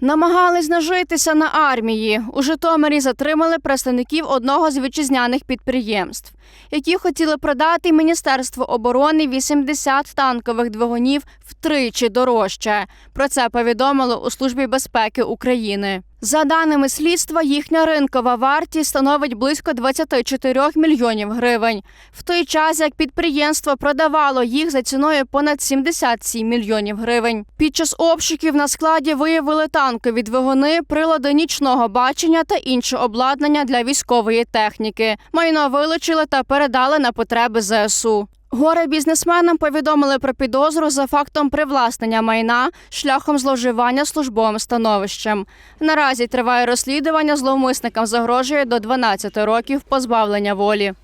Намагались нажитися на армії. У Житомирі затримали представників одного з вітчизняних підприємств, які хотіли продати Міністерству оборони 80 танкових двигунів втричі дорожче. Про це повідомили у Службі безпеки України. За даними слідства, їхня ринкова вартість становить близько 24 мільйонів гривень, в той час як підприємство продавало їх за ціною понад 77 мільйонів гривень. Під час обшуків на складі виявили танкові двигуни, прилади нічного бачення та інше обладнання для військової техніки. Майно вилучили та передали на потреби ЗСУ. Горе бізнесменам повідомили про підозру за фактом привласнення майна шляхом зловживання службовим становищем. Наразі триває розслідування. Зловмисникам загрожує до 12 років позбавлення волі.